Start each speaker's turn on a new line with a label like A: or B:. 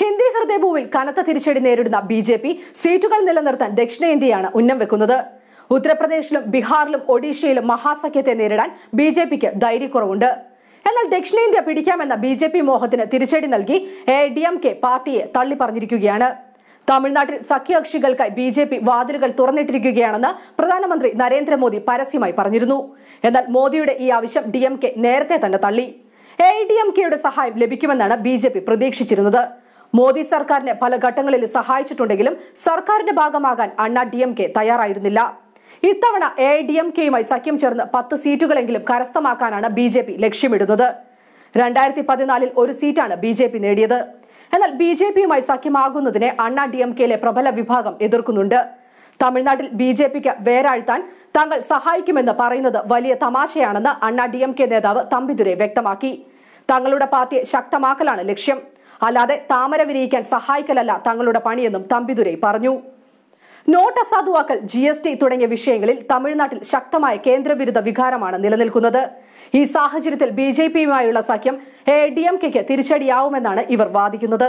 A: ഹിന്ദി ഹൃദയഭൂവിൽ കനത്ത തിരിച്ചടി നേരിടുന്ന ബി ജെ പി സീറ്റുകൾ നിലനിർത്താൻ ദക്ഷിണേന്ത്യയാണ് ഉന്നം വെക്കുന്നത്. ഉത്തർപ്രദേശിലും ബീഹാറിലും ഒഡീഷയിലും മഹാസഖ്യത്തെ നേരിടാൻ ബി ജെ പിക്ക് ധൈര്യക്കുറവുണ്ട്. എന്നാൽ ദക്ഷിണേന്ത്യ പിടിക്കാമെന്ന ബി ജെ പി മോഹത്തിന് തിരിച്ചടി നൽകി എ ഡി എം കെ പാർട്ടിയെ തള്ളി പറഞ്ഞിരിക്കുകയാണ് തമിഴ്നാട്ടിൽ സഖ്യകക്ഷികൾക്കായി ബി ജെ പി വാതിലുകൾ തുറന്നിട്ടിരിക്കുകയാണെന്ന് പ്രധാനമന്ത്രി നരേന്ദ്രമോദി പരസ്യമായി പറഞ്ഞിരുന്നു. എന്നാൽ മോദിയുടെ ഈ ആവശ്യം ഡി നേരത്തെ തന്നെ തള്ളി. എ ഡി എം കെയുടെ സഹായം ലഭിക്കുമെന്നാണ് ബി ജെ പി പ്രതീക്ഷിച്ചിരുന്നത്. മോദി സർക്കാരിനെ പല ഘട്ടങ്ങളിൽ സഹായിച്ചിട്ടുണ്ടെങ്കിലും സർക്കാരിന്റെ ഭാഗമാകാൻ അണ്ണ ഡി എം കെ തയ്യാറായിരുന്നില്ല. ഇത്തവണ എ ഡി എം കെയുമായി സഖ്യം ചേർന്ന് പത്ത് സീറ്റുകളെങ്കിലും കരസ്ഥമാക്കാനാണ് ബി ജെ പി ലക്ഷ്യമിടുന്നത്. രണ്ടായിരത്തി പതിനാലിൽ ഒരു സീറ്റാണ് ബി ജെ പി നേടിയത്. എന്നാൽ ബി ജെ പിയുമായി സഖ്യമാകുന്നതിനെ അണ്ണ ഡി എം കെയിലെ പ്രബല വിഭാഗം എതിർക്കുന്നുണ്ട്. തമിഴ്നാട്ടിൽ ബി ജെ പിക്ക് വേരാഴ്ത്താൻ തങ്ങൾ സഹായിക്കുമെന്ന് പറയുന്നത് വലിയ തമാശയാണെന്ന് അണ്ണ ഡി എം കെ നേതാവ് തമ്പിദുരെ വ്യക്തമാക്കി. തങ്ങളുടെ പാർട്ടിയെ ശക്തമാക്കലാണ് ലക്ഷ്യം. അല്ലാതെ താമര വിരിയിക്കാൻ സഹായിക്കലല്ല തങ്ങളുടെ പണിയെന്നും തമ്പിദുരൈ പറഞ്ഞു. നോട്ട് അസാധുവാക്കൽ ജി എസ് ടി തുടങ്ങിയ വിഷയങ്ങളിൽ തമിഴ്നാട്ടിൽ ശക്തമായ കേന്ദ്രവിരുദ്ധ വികാരമാണ് നിലനിൽക്കുന്നത്. ഈ സാഹചര്യത്തിൽ ബി ജെ പിയുമായുള്ള സഖ്യം എ ഡി എം കെക്ക് തിരിച്ചടിയാവുമെന്നാണ് ഇവർ വാദിക്കുന്നത്.